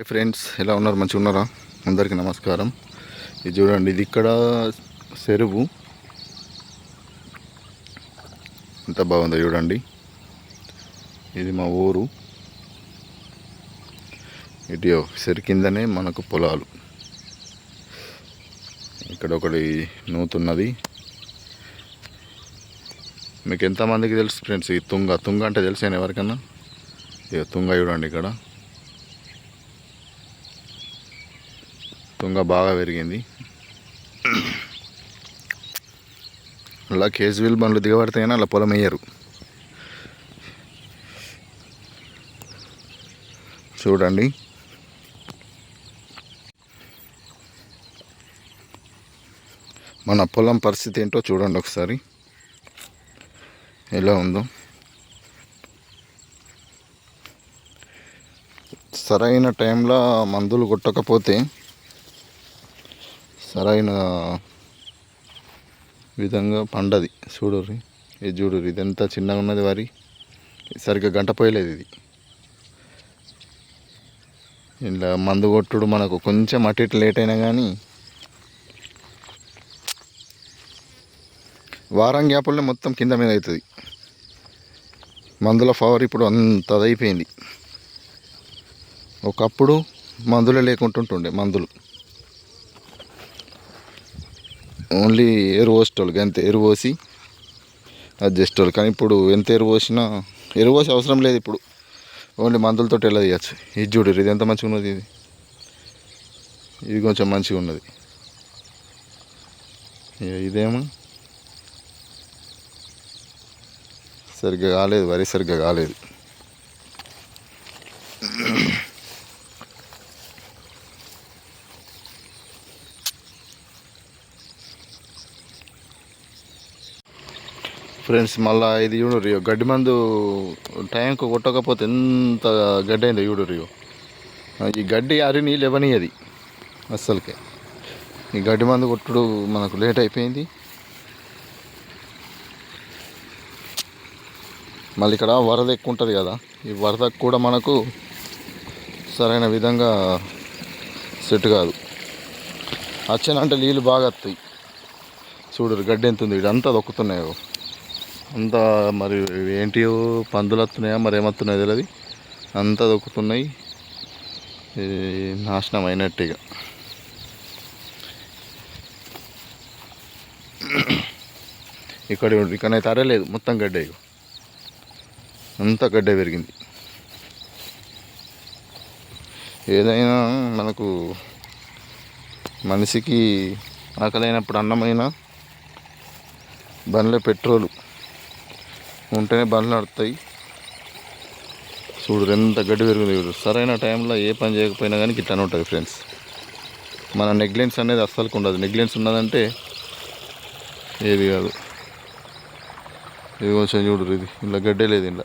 Hi friends ఎలా ఉన్నారు? మంచిగా ఉన్నారా? అందరికీ నమస్కారం. ఇది చూడండి ఇది ఇక్కడ చెరువు ఎంత బాగుందో చూడండి. ఇది మా ఊరు. ఇటు చెరు కిందనే మనకు పొలాలు. ఇక్కడ ఒకటి నూతున్నది. మీకు ఎంతమందికి తెలుసు ఫ్రెండ్స్? ఈ తుంగ. తుంగ అంటే తెలిసాను ఎవరికన్నా? ఇక తుంగ చూడండి ఇక్కడ. తుంగ బాగా పెరిగింది. అలా కేజీవీల్ బండ్లు దిగబడితేనే అలా పొలం వేయరు. చూడండి. మన పొలం పరిస్థితి ఏంటో చూడండి ఒకసారి. ఎలా ఉందో. సరైన టైంలో మందులు కొట్టకపోతే సరైన విధంగా పండది. చూడుర్రి. ఇది చూడుర్రి. ఇది ఎంత చిన్నగా ఉన్నది వరి. సరిగ్గా గంట పోయలేదు ఇది. ఇలా మందు కొట్టుడు మనకు కొంచెం అటు ఇటు లేట్ అయినా కానీ వారం గ్యాపుల్లో మొత్తం కింద మీద అవుతుంది మందుల పవర్ ఇప్పుడు అంత అయిపోయింది ఒకప్పుడు మందులే లేకుంటుంటుండే మందులు. ఓన్లీ ఎరువు పోసేటోళ్ళకి అంతే. ఎరువు పోసి అది చేసేటోళ్ళు కానీ ఇప్పుడు ఎంత ఎరువు పోసినా ఎరువు పోసే అవసరం లేదు ఇప్పుడు. ఓన్లీ మందులతో ఎలా తీయచ్చు? ఇది చూడు ఇది ఎంత మంచిగా ఉన్నది ఇది? ఇది కొంచెం మంచిగా ఉన్నది. ఇదేమో? సరిగ్గా కాలేదు వరి సరిగ్గా కాలేదు. ఫ్రెండ్స్ మళ్ళా ఇది చూడు రియో గడ్డి మందు టైంకు కొట్టకపోతే ఎంత గడ్డి అయిందో చూడు రియో. ఈ గడ్డి అరిని లేవనియది అస్సలకే. ఈ గడ్డి మందు కొట్టుడు మనకు లేట్ అయిపోయింది. మళ్ళీ ఇక్కడ వరద ఎక్కువ ఉంటుంది కదా ఈ వరద కూడా మనకు సరైన విధంగా సెట్ కాదు. వచ్చానంటే నీళ్ళు బాగా వస్తాయి. చూడరు గడ్డి ఎంత ఉంది ఇదంతా దొక్కుతున్నాయో అంతా మరి ఏంటి పందులు వస్తున్నాయా మరి ఏమొస్తున్నాయో తెలియదు అంతా దొక్కుతున్నాయి నాశనం అయినట్టుగా ఇక్కడ ఇక్కడైతే అరలేదు మొత్తం గడ్డ అంత అంతా గడ్డే పెరిగింది. ఏదైనా మనకు మనిషికి ఆకలైనప్పుడు అన్నమైన బండ్లో పెట్రోలు ఉంటేనే బండ్లు నడుస్తాయి చూడు ఎంత గడ్డి పెరుగుతుంది చూడు. సరైన టైంలో ఏ పని చేయకపోయినా కానీ ఇట్లానే ఉంటుంది ఫ్రెండ్స్. మన నెగ్లెన్స్ అనేది అస్సలు ఉండదు. నెగ్లెన్స్ ఉన్నదంటే ఏది కాదు. ఇది కొంచెం చూడరు ఇది. ఇలా గడ్డే లేదు ఇలా